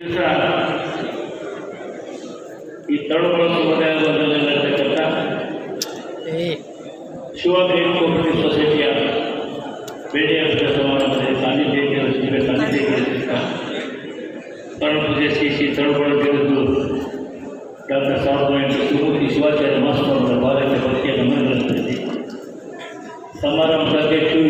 ದಿವಸ ಈ ತಳುಗಳ ಸಮುದಾಯದಲ್ಲಿರ್ತಕ್ಕಂಥ ಶಿವಗ್ರೀನ್ ಕೋಪರೇಟಿವ್ ಸೊಸೈಟಿಯ ಬೇಡಿಯ ಸಮಾರಂಭದಲ್ಲಿ ಸಾನ್ನಿಧ್ಯಕ್ಕೆ ರಚಿಸಿದ ಸಾನ್ನಿಧ್ಯಕ್ಕೆ ತಳುಪುಜೆ ಶ್ರೀ ಶ್ರೀ ತಳುಗಳ ಬಿರುದು ಡಾಕ್ಟರ್ ಸಾವಿರದ ಎಂಟು ಶಿವಮೂರ್ತಿ ಶಿವಾಚಾರ್ಯ ಮಾಸ್ಟರ್ ಬಾಲಕ ಭಕ್ತಿಯ ಗಮನದಲ್ಲಿ ಸಮಾರಂಭದ ಅಧ್ಯಕ್ಷರು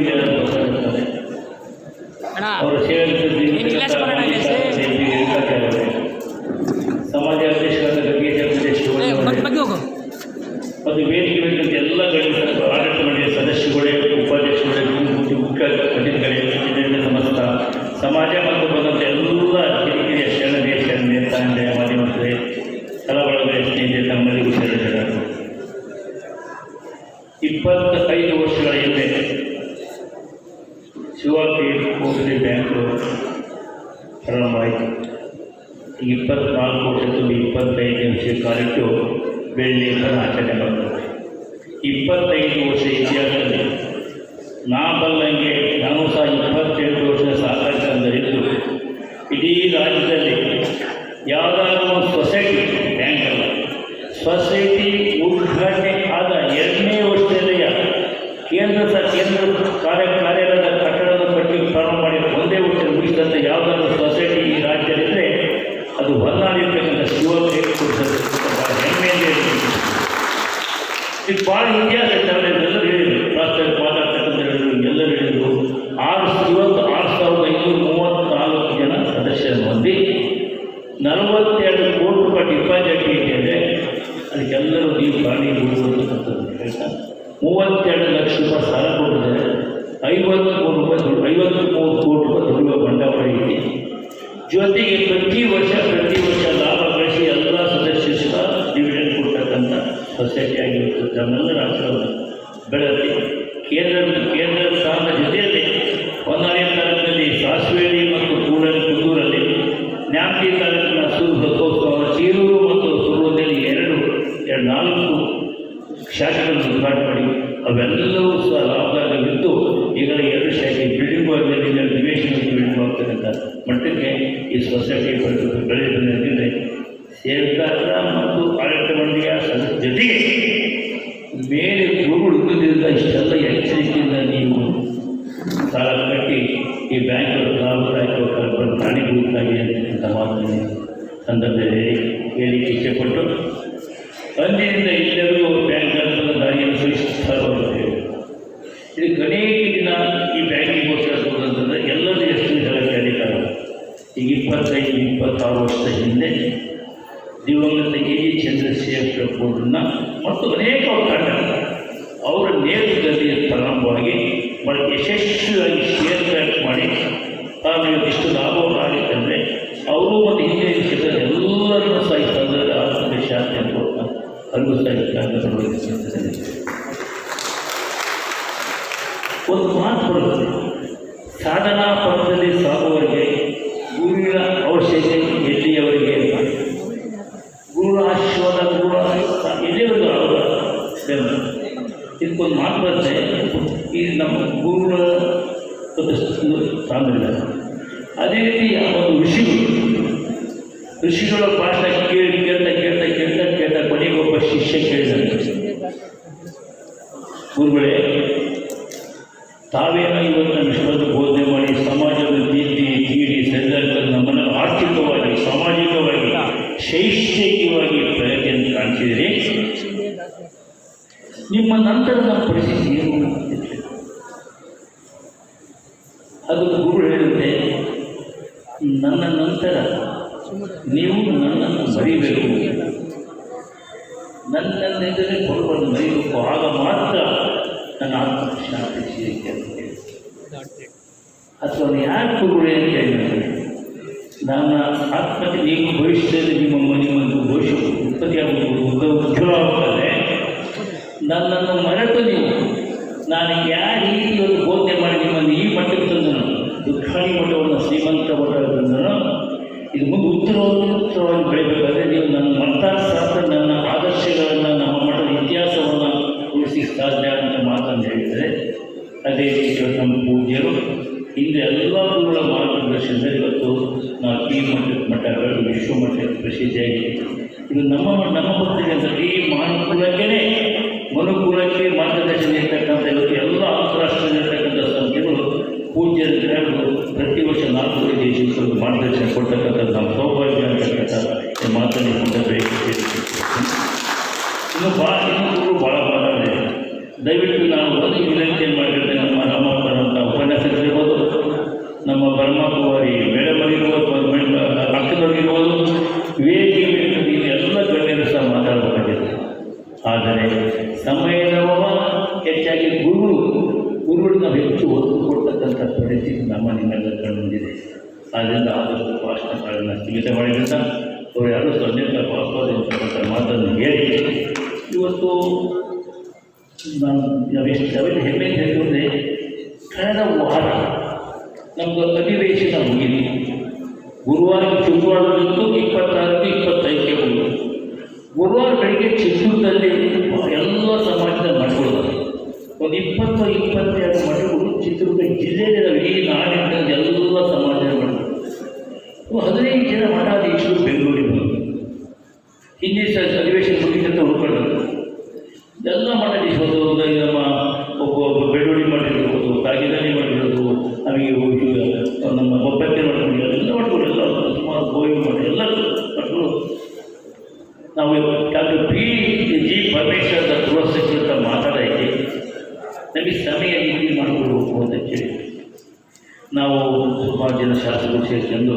ಸಮಾಜ ಮತ್ತು ಬಂದಂಥ ಇದು ಸ್ಥಾನದ ಜೊತೆಯಲ್ಲಿ ಹೊನ್ನಾಳಿಯ ತಾಲೂಕಿನಲ್ಲಿ ಸಾಸಿವೆಹಳ್ಳಿ ಮತ್ತು ಕೂಡಲಿ ಕುದೂರಲ್ಲಿ ನ್ಯಾಮತಿ ತಾಲೂಕಿನ ಸೂರು ರಥೋತ್ಸವ ಚೀರೂರು ಮತ್ತು ಸುರೋದಲ್ಲಿ ಎರಡು ಎರಡು ನಾಲ್ಕು ಶಾಸಕರನ್ನು ಉದ್ಘಾಟನೆ ಮಾಡಿ ಇದು ಅನೇಕ ದಿನ ಈ ಬ್ಯಾಂಕಿಗೋಸ್ಕರ ಹೋದಂತಂದ್ರೆ ಎಲ್ಲರೂ ಎಷ್ಟು ಹೇಳಕ್ಕೆ ಅಧಿಕಾರ ಈಗ ಇಪ್ಪತ್ತೈದು, ಇಪ್ಪತ್ತಾರು ವರ್ಷದ ಹಿಂದೆ ದಿವಂಗತ ಎ ಜಿ ಚಂದ್ರಶೇಖರ ಬೋರ್ಡನ್ನ ಮತ್ತು ಅನೇಕ ಬೆಂಬಲ ಇದಕ್ಕೊಂದು ಮಾತು ಬರುತ್ತೆ ಈ ನಮ್ಮ ಗುರುಗಳ ಒಂದು ಸ್ಥಾನದಲ್ಲಿದ್ದಾರೆ ಅದೇ ರೀತಿ ಒಂದು ಋಷಿಗಳು ಋಷಿಗಳ ಭಾಷಣ ಕೇಳಿ ಕೇಳ್ತಾ ಕೇಳ್ತಾ ಕೇಳ್ತಾ ಕೇಳ್ತಾ ಕೊನೆಗೆ ಒಬ್ಬ ಶಿಷ್ಯ ಕೇಳಿದಾನೆ ಗುರುಗಳೇ ತಾವೇನೋ ಇವತ್ತು ನಮ್ಮ ವಿಶ್ವದ ನನ್ನೆಂದರೆ ಕೊಡುವನ್ನು ಮರಿಬೇಕು ಆಗ ಮಾತ್ರ ನನ್ನ ಆತ್ಮಶಾಂತಿ ಸಿಗುತ್ತೆ ಅಂತ ಅಥವಾ ಯಾಕೆ ಕೊಡುವೆ ಅಂತ ಹೇಳಿದ್ರೆ ನನ್ನ ಆತ್ಮಕ್ಕೆ ನೀವು ಭವಿಷ್ಯದಲ್ಲಿ ನಿಮ್ಮ ನಿಮ್ಮೊಂದು ಭವಿಷ್ಯ ಉತ್ಪತ್ತಿಯಾಗುವುದು ಉದ್ದ ಉಜ್ವಲ ಆಗ್ತದೆ ನನ್ನನ್ನು ಮರೆತು ನೀವು. ನಾನು ಯಾವ ರೀತಿ ಒಂದು ಬೋಧನೆ ಮಾಡಿ ನಿಮ್ಮನ್ನು ಈ ಮಟ್ಟಕ್ಕೆ ತಂದನು. ದುಃಖಾಣಿ ಮಠವನ್ನು ಶ್ರೀಮಂತ ಮಠ ತಂದನು. ಇದು ಮುಂದೆ ಉತ್ತರೋತ್ತರವಾಗಿ ಬೆಳಿಬೇಕಾದ್ರೆ ನೀವು ನನ್ನ ಮತ ಸಾಧ ನನ್ನ ಆದರ್ಶಗಳನ್ನು, ನಮ್ಮ ಮಠದ ಇತಿಹಾಸವನ್ನು ಉಳಿಸಿ ಸಾಧ್ಯ ಅಂತ ಮಾತನ್ನು ಹೇಳಿದರೆ, ಅದೇ ರೀತಿ ನಮ್ಮ ಪೂಜ್ಯರು, ಹಿಂದೆ ಎಲ್ಲ ಗುರುಗಳ ಮಾರ್ಗದರ್ಶನದಲ್ಲಿ ಇವತ್ತು ನಾವು ಈ ಮಟ್ಟದ ಮಠಗಳು ವಿಶ್ವ ಮಟ್ಟಕ್ಕೆ ಪ್ರಸಿದ್ಧಿಯಾಗಿದೆ ಇದು ನಮ್ಮ ನಮ್ಮ ಪತ್ರಿಕೆಯಲ್ಲಿ ಈ ಮನುಕುಲಕ್ಕೆ ಮನುಕೂಲಕ್ಕೆ ಮಾರ್ಗದರ್ಶನ ಇರ್ತಕ್ಕಂಥ ಇವತ್ತು ಎಲ್ಲ ಅಂತರಾಷ್ಟ್ರದಲ್ಲಿರ್ತಕ್ಕಂಥ ಪ್ರತಿ ವರ್ಷ ನಾಲ್ಕು ದೇಶಗಳು ಮಾರ್ಗದರ್ಶನ ಕೊಡ್ತಕ್ಕಂಥದ್ದು ನಮ್ಮ ಸೌಭಾಗ್ಯ ಅಂತಕ್ಕಂಥ ಮಾತನ್ನು ಇನ್ನು ಭಾಳ ಇನ್ನೂ ಭಾಳ ಭಾಳ ದಯವಿಟ್ಟು ನಾನು ಒಂದು ವಿನಂತಿ ಏನು ಮಾಡಿದ್ರೆ ಭಾಷಣಗಳನ್ನು ಸ್ಥಗಿತ ಮಾಡಿದಂಥ ಅವರು ಯಾರೂ ತಂದೆ ಭಾಷಣ ಮಾತನ್ನು ಹೇಳಿ ಇವತ್ತು ನಾನು ನಾವೆಷ್ಟು ಹೆಮ್ಮೆ ಹೇಳಿದ್ರೆ ಕಳೆದ ವಾರ ನಮ್ಮದು ಅಧಿವೇಶನ ಮುಗಿದು ಗುರುವಾರ ಶುಕ್ರವಾರದಂತೂ ಇಪ್ಪತ್ತಾರಕ್ಕೆ ಇಪ್ಪತ್ತೈದಕ್ಕೆ ಬಂದು ಗುರುವಾರ ಬೆಳಿಗ್ಗೆ ಚಿತ್ರದಲ್ಲಿ ಎಲ್ಲ ಸಮಾಜದ ಮಠಗಳು ಒಂದು ಇಪ್ಪತ್ತು ಇಪ್ಪತ್ತೆರಡು ಮಠಗಳು ಚಿತ್ರದುರ್ಗ ಜಿಲ್ಲೆಯಲ್ಲಿ ಈ ನಾಡಿನಲ್ಲಿ ಎಲ್ಲ ಸಮಾಜ ಹದಿನೈದು ಜನ ಮಠಾಧೀಶರು ಬೆಂಗಳೂರಿಗೆ ಬಂದರು. ಹಿಂದಿ ಅಧಿವೇಶನ ಮುಗಿದಂತ ಹೊಂದ್ಕೊಳ್ಬೇಕು ಎಲ್ಲ ಮಠಾಧೀಶರು ನಮ್ಮ ಒಬ್ಬ ಬೆಳ್ಳೂಡಿ ಮಾಡಿರ್ಬೋದು ಕಾಗಿದಾನಿ ಮಾಡಿರೋದು ನಮಗೆ ನಮ್ಮ ಒಬ್ಬಕ್ಕೆ ಮಾಡಿಕೊಂಡು ಎಲ್ಲ ಮಾಡ್ಕೊಂಡು ಎಲ್ಲ ಸುಮಾರು ಗೋವಿ ಮಾಡಿ ಎಲ್ಲ ಮಾಡ್ಕೊಂಡು ನಾವು ಡಾಕ್ಟರ್ ಪಿ ಜಿ ಪರಮೇಶ್ವರ್ ಗೃಹ ಸಚಿವ ಮಾತಾಡೋಕ್ಕೆ ನಮಗೆ ಸಮಯ ಇಲ್ಲಿ ಮಾಡಿಕೊಂಡು ಹೋಗ್ಬೋದು ಅಂತೇಳಿ ನಾವು ಸುಮಾರು ಜನ ಶಾಸಕರು ಸೇರಿಕೊಂಡು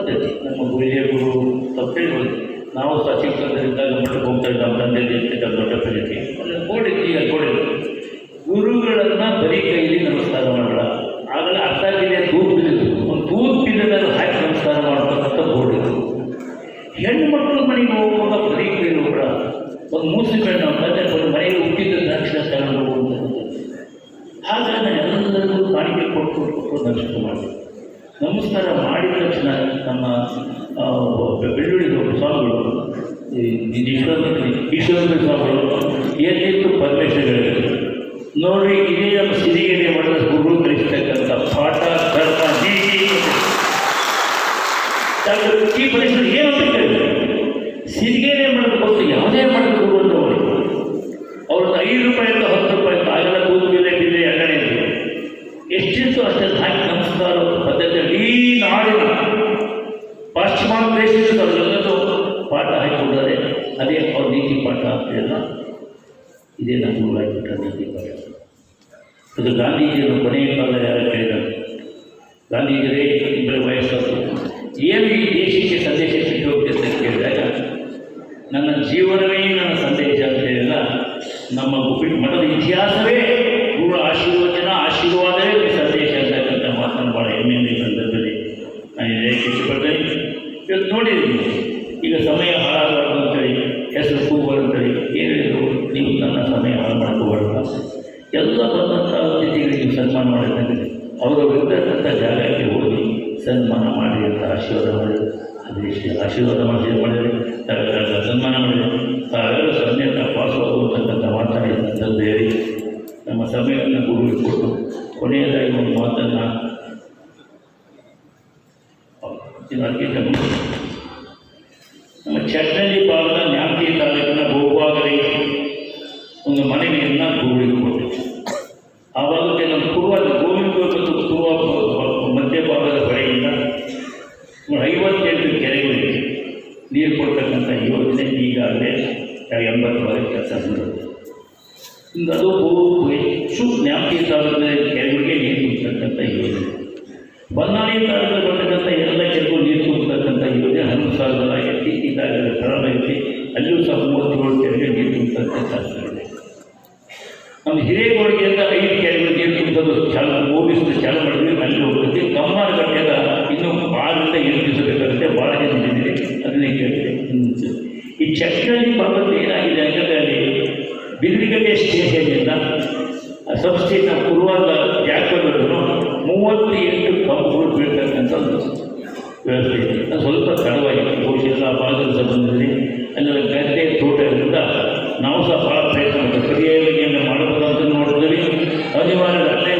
ಬಂದಿದೆ ನಮ್ಮ ಗುರುಜೆ ಗುರು ತಪ್ಪೇಳಿ ಬಂದಿದೆ ನಾವು ಸಚಿವರಿಂದ ಮಠಕ್ಕೆ ಹೋಗ್ತಾ ಇದ್ದ ತಂದೆ ದೊಡ್ಡ ಪ್ರಗತಿ ಅಲ್ಲಿ ಬೋರ್ಡ್ ಈಗ ಬೋರ್ಡ್ ಸೀಗೆನೇ ಮಾಡಿಕೊಟ್ಟು ಯಾವುದೇ ಮಾಡಿಕೊಂಡು ಅವ್ರದ್ದು ಐದು ರೂಪಾಯಿಂದ ಹತ್ತು ರೂಪಾಯಿ ಆಗಲ ಕೂದಲೆ ಬಿಲ್ಲೆ ಎಣ್ಣೆ ಎಷ್ಟಿತ್ತು ಅಷ್ಟೇ ಹಾಕಿ ನಮಸ್ಕಾರ ಪದ್ಧತಿ ಇಡೀ ನಾಡಿನ ಪಾಶ್ಚಿಮಾತ್ಯ ದೇಶದಿಂದ ಎಲ್ಲರೂ ಪಾಠ ಹಾಕಿಕೊಂಡರೆ ಅದೇ ಅವ್ರ ನೀತಿ ಪಾಠ ಆಗ್ತಿಲ್ಲ ಇದೇ ನಮ್ಮ ಆಗಿಬಿಟ್ಟ ನೀತಿ ಪಾಠ ಅದು ಗಾಂಧೀಜಿಯನ್ನು ಕೊನೆಯ ಕಾಲ ಯಾರು ಕೇಳಿದ ಗಾಂಧೀಜಿಯೇ ಬಿಲ್ಡಿಂಗಲ್ಲಿ ಸ್ಟೇಷನಿಂದ ಸಂಸ್ಥೆಯ ಪೂರ್ವದ ಜಾಗಗಳನ್ನು ಮೂವತ್ತು ಎಂಟು ಕಂಪ್ಯೂಟ್ ಬೀಳ್ತಕ್ಕಂಥ ಒಂದು ವ್ಯವಸ್ಥೆ ಇದೆ. ಸ್ವಲ್ಪ ತಡವಾಗಿದೆ ಬಹುಶಃ ಭಾಗದ ಸಂಬಂಧದಲ್ಲಿ ಎಲ್ಲ ಗದ್ದೆ ತೋಟದಿಂದ ನಾವು ಸಹ ಭಾಳ ಪ್ರಯತ್ನ ಮಾಡ್ತೀವಿ. ಪರ್ಯಾಯ ಮಾಡಬಹುದಂತ ನೋಡಿದ್ವಿ ಅನಿವಾರ್ಯ ಅಲ್ಲೇ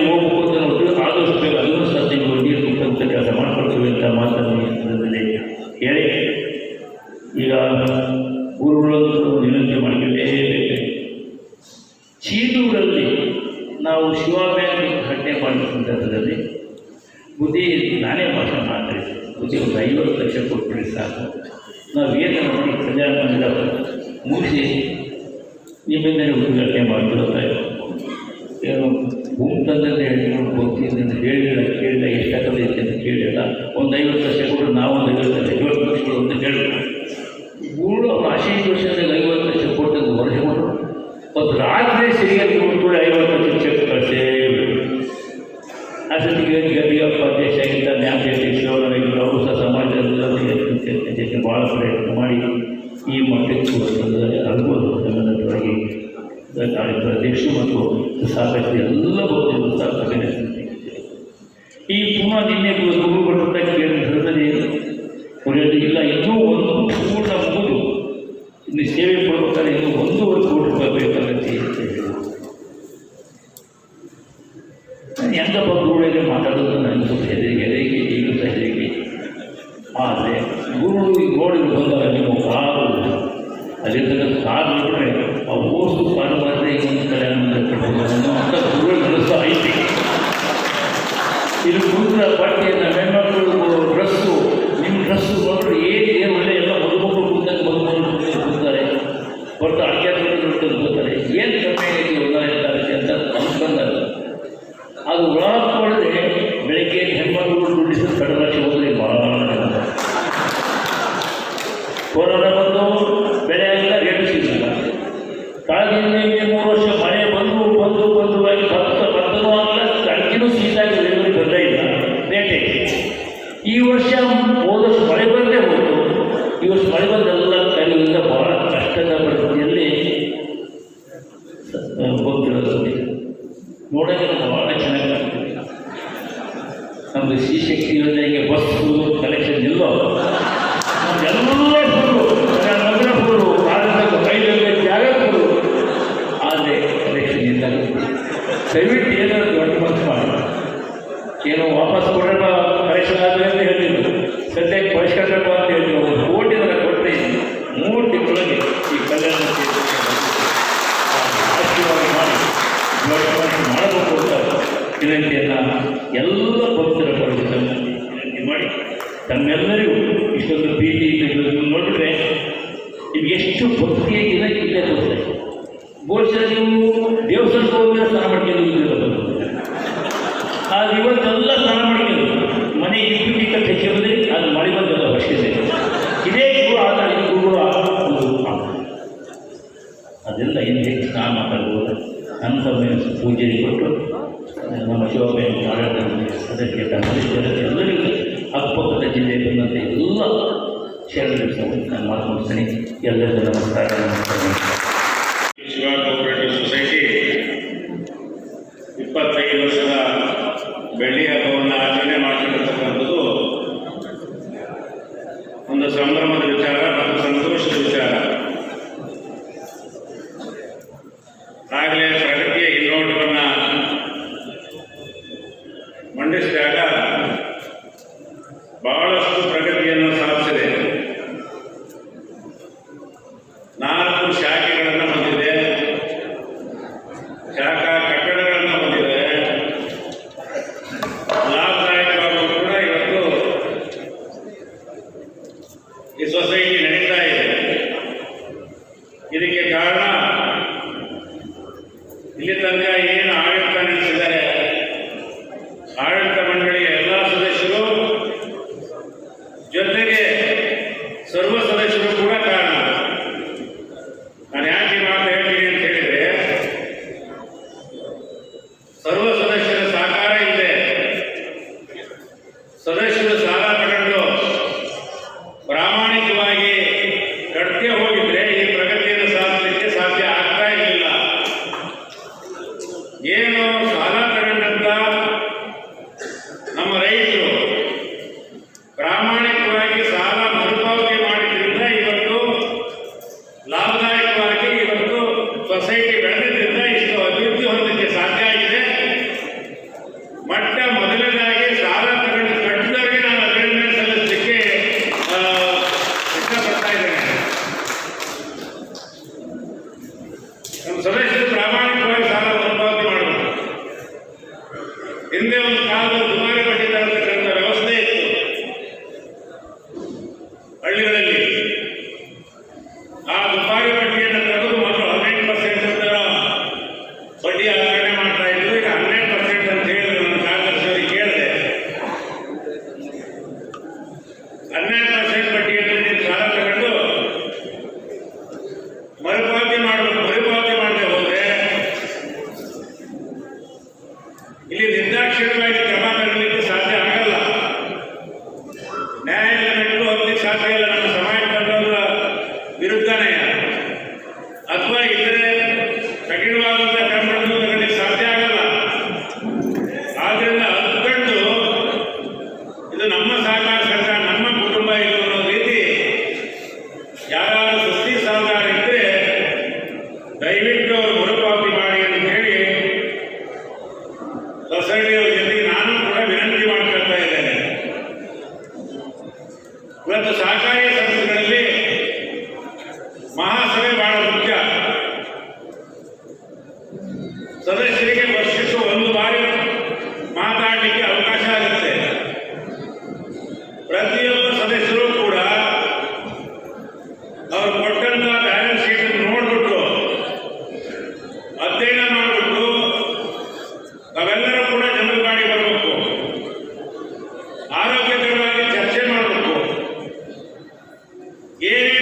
ಮೂರ್ತಿ ನೀವೆಲ್ಲರೂ ಯೋಚನೆ ಮಾಡ್ಕೊಳ್ತಾ ಏನು ಗುಂಪಂದಲ್ಲಿ ಹೇಳ್ಕೊಂಡು ಹೋಗ್ತೀನಿ ಅಂತ ಹೇಳಿಲ್ಲ ಕೇಳಿಲ್ಲ ಎಷ್ಟು ಕಥೆ ಐತೆ ಅಂತ ಕೇಳಿಲ್ಲ ಒಂದು ಐವತ್ತು ವರ್ಷ ನಾವು ನಾವೊಂದು ಐವತ್ತು ವರ್ಷ ಅಂತ ಹೇಳ್ಬೇಕು. ಮೂರು ಆಶೀರ್ವರ್ಷದಲ್ಲಿ ಐವತ್ತು ವರ್ಷ ಕೊಟ್ಟಂತ ವರ್ಷ ಕೊಟ್ಟರು ಒಂದು ರಾತ್ರಿ ಸಿರಿಯಲ್ಲಿ ನೋಡ್ಕೊಳ್ಳಿ ಐವತ್ತು ಕಟ್ಟಬೇಕು ಅಂತ ಹೇಳಿ ಒಂದು ಕೋಟಿ ದರ ಕೊಟ್ಟರೆ ಮೂರು ತಿಂಗಳಲ್ಲಿ ಈ ಕಲ್ಯಾಣ ಆಶೀರ್ವಾದ ಮಾಡಿ ಮಾಡಬೇಕು ಅಂತ ವಿನಂತಿಯನ್ನು ಎಲ್ಲ ಭಕ್ತರ ಪಡೆದ ವಿನಂತಿ ಮಾಡಿ ತಮ್ಮೆಲ್ಲರಿಗೂ ಇಷ್ಟೊಂದು ಪ್ರೀತಿ ನೋಡಿದ್ರೆ ನಿಮ್ಗೆ ಎಷ್ಟು ಭಕ್ತಿಯ ಇಲ್ಲ ಇಲ್ಲೇ ಗೊತ್ತಾಯ್ತು शेयर करके उतना नमस्कार नमस्कार llenos ಸುಸ್ತಿ ಸಾಲಗಾರ ಇದ್ರೆ ದಯವಿಟ್ಟು ಏನೇ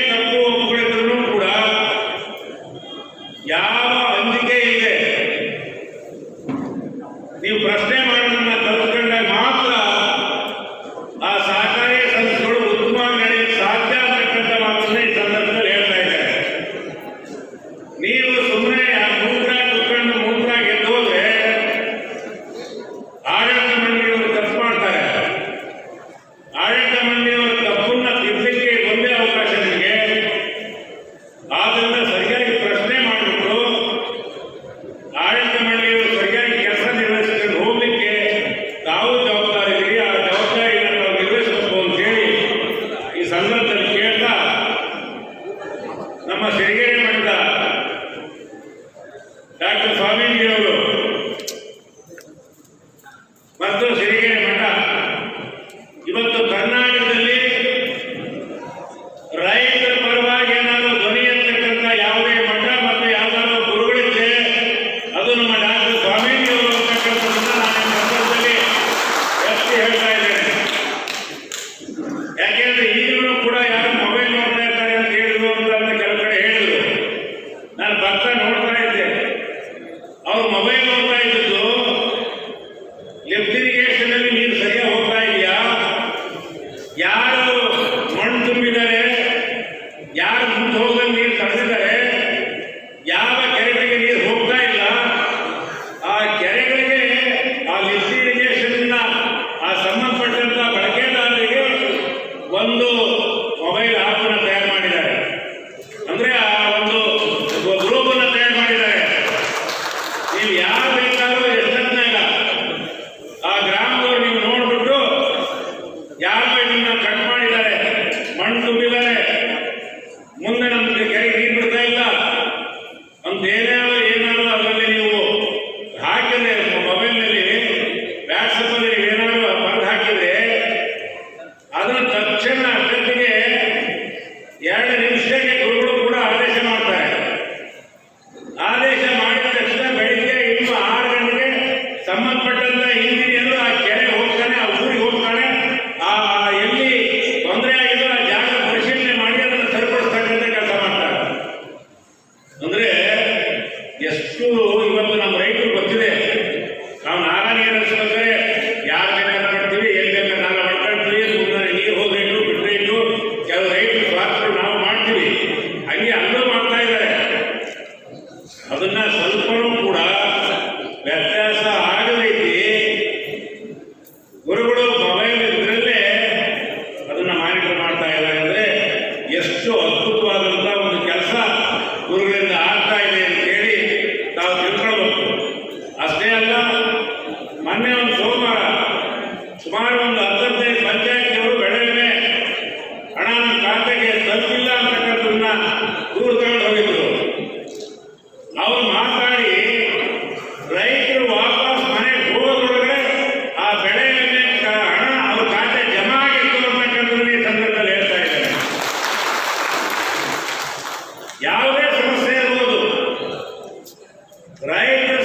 Right?